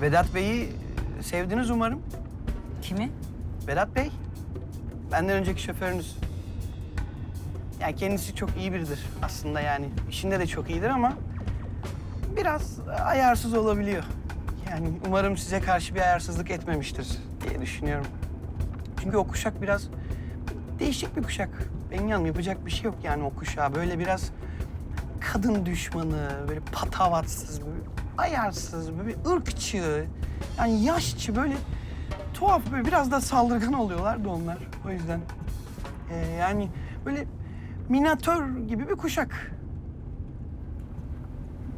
Vedat Bey'i sevdiniz umarım. Kimi? Vedat Bey, benden önceki şoförünüz. Yani kendisi çok iyi biridir aslında yani. işinde de çok iyidir ama biraz ayarsız olabiliyor. Yani umarım size karşı bir ayarsızlık etmemiştir diye düşünüyorum. Çünkü o kuşak biraz değişik bir kuşak. Benim yanım yapacak bir şey yok yani o kuşağa. Böyle biraz kadın düşmanı, böyle patavatsız, böyle ayarsız, böyle ırkçı, yani yaşçı böyle tuhaf böyle biraz da saldırgan oluyorlar da onlar. O yüzden Ee, yani böyle minatör gibi bir kuşak.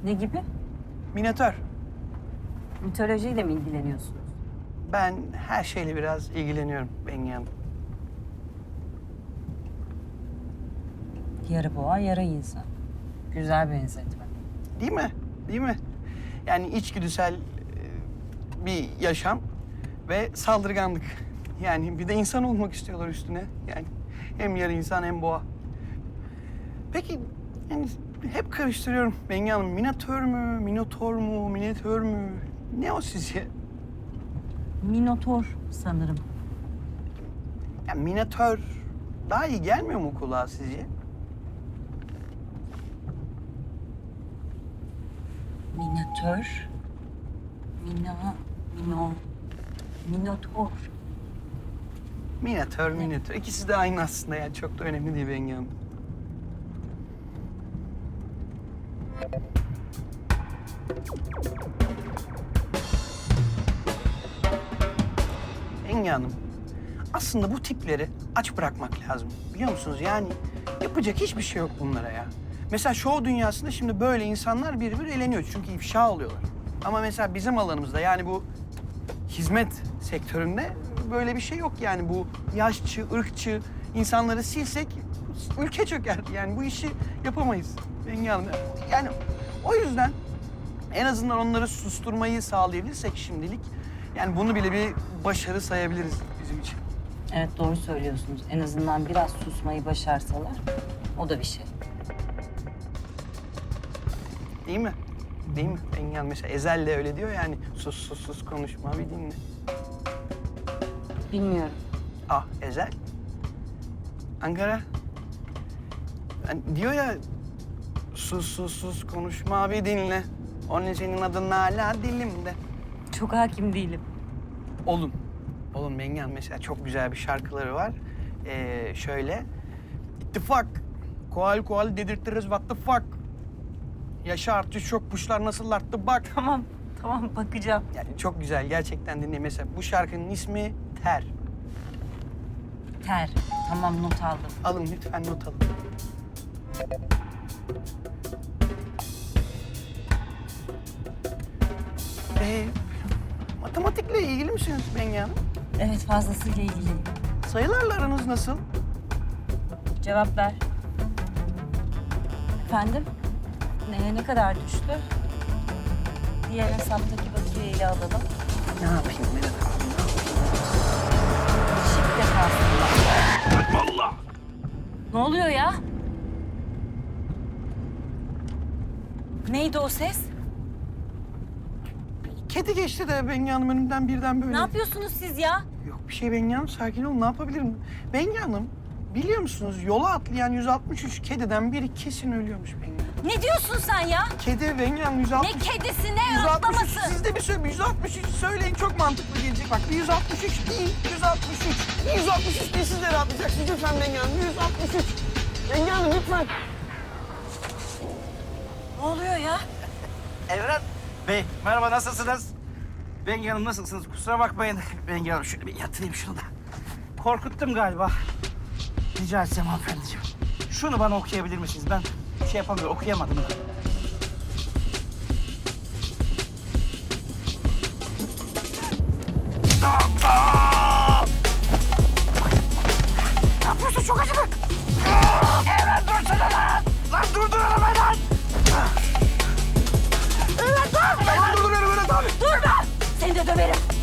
Ne gibi? Minatör. Mitolojiyle mi ilgileniyorsunuz? Ben her şeyle biraz ilgileniyorum Bengi Hanım. Yarı boğa, yarı insan. Güzel benzetme. Değil mi? Değil mi? Yani içgüdüsel e, bir yaşam ve saldırganlık. Yani bir de insan olmak istiyorlar üstüne. Yani hem yarı insan hem boğa. Peki yani hep karıştırıyorum Bengi Hanım. Minatör mü, minotor mu, minatör mü? Ne o sizce? Minotor sanırım. Yani minatör daha iyi gelmiyor mu kulağa sizce? Minatör. Mina, mino, minotor. Minatör, minatör. İkisi de aynı aslında yani çok da önemli değil Bengi Hanım. Bengi Hanım, aslında bu tipleri aç bırakmak lazım. Biliyor musunuz? Yani yapacak hiçbir şey yok bunlara ya. Mesela show dünyasında şimdi böyle insanlar bir bir eğleniyor çünkü ifşa oluyorlar. Ama mesela bizim alanımızda yani bu hizmet sektöründe böyle bir şey yok yani bu yaşçı, ırkçı insanları silsek ülke çöker. Yani bu işi yapamayız Bengi Hanım. Yani o yüzden en azından onları susturmayı sağlayabilirsek şimdilik yani bunu bile bir başarı sayabiliriz bizim için. Evet doğru söylüyorsunuz. En azından biraz susmayı başarsalar o da bir şey. Değil mi? Değil mi? Hanım mesela Ezel de öyle diyor yani sus sus sus konuşma bir dinle. Bilmiyorum. Ah Ezel. Ankara. Yani diyor ya sus sus sus konuşma bir dinle. Onun senin adın hala dilimde. Çok hakim değilim. Olun. Olun Mengen mesela çok güzel bir şarkıları var. Ee, şöyle. İttifak. Koal koal dedirtiriz what the fuck. Yaşa artış çok kuşlar nasıl arttı bak. Tamam, tamam bakacağım. Yani çok güzel gerçekten dinle. Mesela bu şarkının ismi Ter. Ter. Tamam not aldım. Alın lütfen not alın. Ee, matematikle ilgili misiniz Bengi Hanım? Evet fazlasıyla ilgiliyim. Sayılarla aranız nasıl? Cevap ver. Efendim? Neye ne kadar düştü? Diğer hesaptaki bakiyeyle alalım. Ne yapayım Vedat abi? ne yapayım? Şık defasında. Ne oluyor ya? Neydi o ses? Kedi geçti de Bengi Hanım önümden birden böyle. Ne yapıyorsunuz siz ya? Yok bir şey Bengi Hanım sakin olun ne yapabilirim? Bengi Hanım biliyor musunuz yola atlayan 163 kediden biri kesin ölüyormuş Bengi Hanım. Ne diyorsun sen ya? Kedi Bengi Hanım 163. Ne kedisi ne 163 atlaması? siz de bir söyle 163 söyleyin çok mantıklı gelecek bak bir 163 değil 163 bir 163 değil siz de rahatlayacaksınız lütfen Bengi Hanım 163 Bengi Hanım lütfen Ne oluyor ya? Evren Bey, merhaba nasılsınız? Bengi Hanım nasılsınız? Kusura bakmayın. Bengi Hanım şöyle bir yatırayım şunu da. Korkuttum galiba. Rica etsem hanımefendiciğim. Şunu bana okuyabilir misiniz? Ben şey yapamıyorum, okuyamadım! Ne yapıyorsun? Çok acıdı. Evren dursana lan! Lan durdur arabayı lan! Evren dur! Ben durduruyorum Vedat abi Durma! Seni de döverim.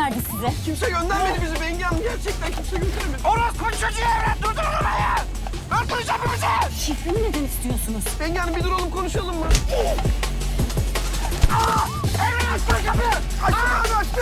Gönderdi size? Kimse göndermedi bizi Bengi Hanım gerçekten kimse göndermedi Orospu çocuğu Evren! Durdur arabayı! Dur Şifremi neden istiyorsunuz? Bengi Hanım bir duralım konuşalım mı? Emre açma kapıyı! Açtım abi açtım.